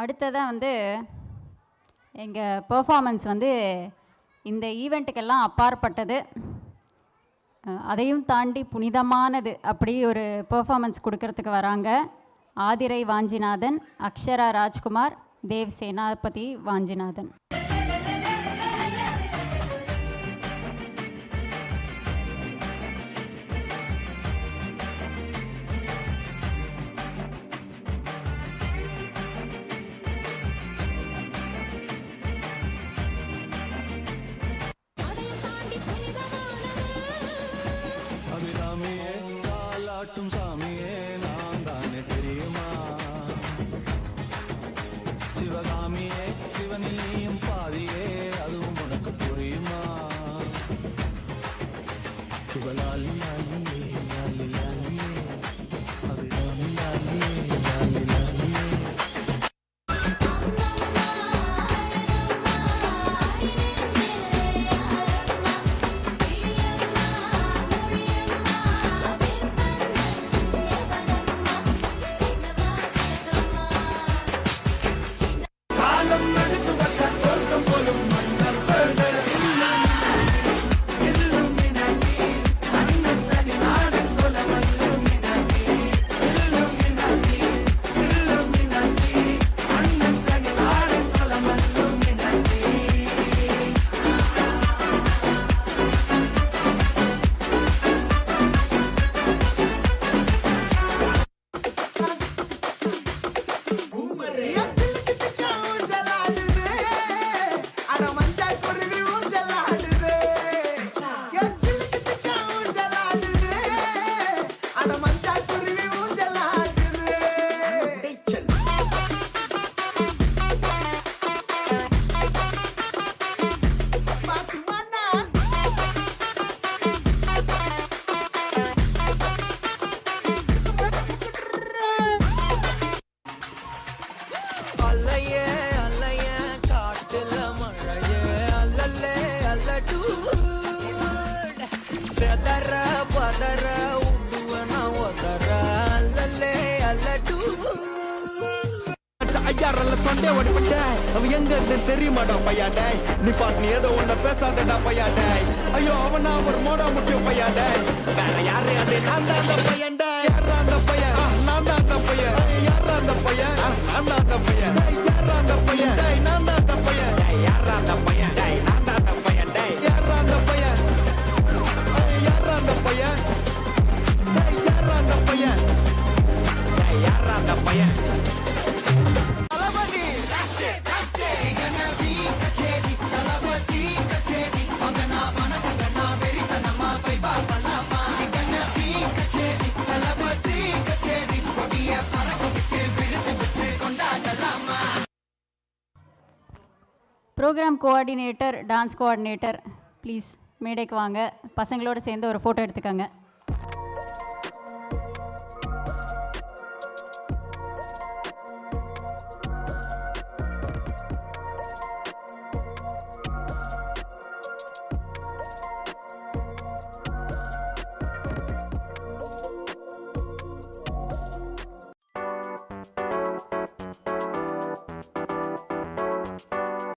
அடுத்ததாக வந்து எங்கள் பெர்ஃபார்மன்ஸ் வந்து இந்த ஈவெண்ட்டுக்கெல்லாம் அப்பாற்பட்டது. அதையும் தாண்டி புனிதமானது அப்படி ஒரு பெர்ஃபார்மன்ஸ் கொடுக்கறதுக்கு வராங்க. ஆதிரை வாஞ்சிநாதன் அக்ஷரா ராஜ்குமார் தேவ் சேனாபதி வாஞ்சிநாதன். காட்டும் சாமியே நான் தானே தெரியுமா? சிவகாமியே சிவனிலேயும் பாதியே அதுவும் உனக்கு புரியுமா? சிவலாலி லாலியே தொண்டே ஓடிவிட்ட அவ எங்க இருந்து தெரியுமாடா பையாடே நீ பாட்டு நீ ஏதோ ஒண்ணு பேசாதடா பையாடே ஐயோ அவனா ஒரு மோடா முட்டிய பையாடே வேற யாரு அது? நான் தான் அந்த பையன்டா யாரா அந்த பையன்? நான் தான் அந்த பையன். யாரா அந்த பையன்? நான் தான் அந்த பையன். Program coordinator dance coordinator please மேடைக்கு வாங்க. பசங்களோட சேர்ந்து ஒரு ஃபோட்டோ எடுத்துக்கோங்க.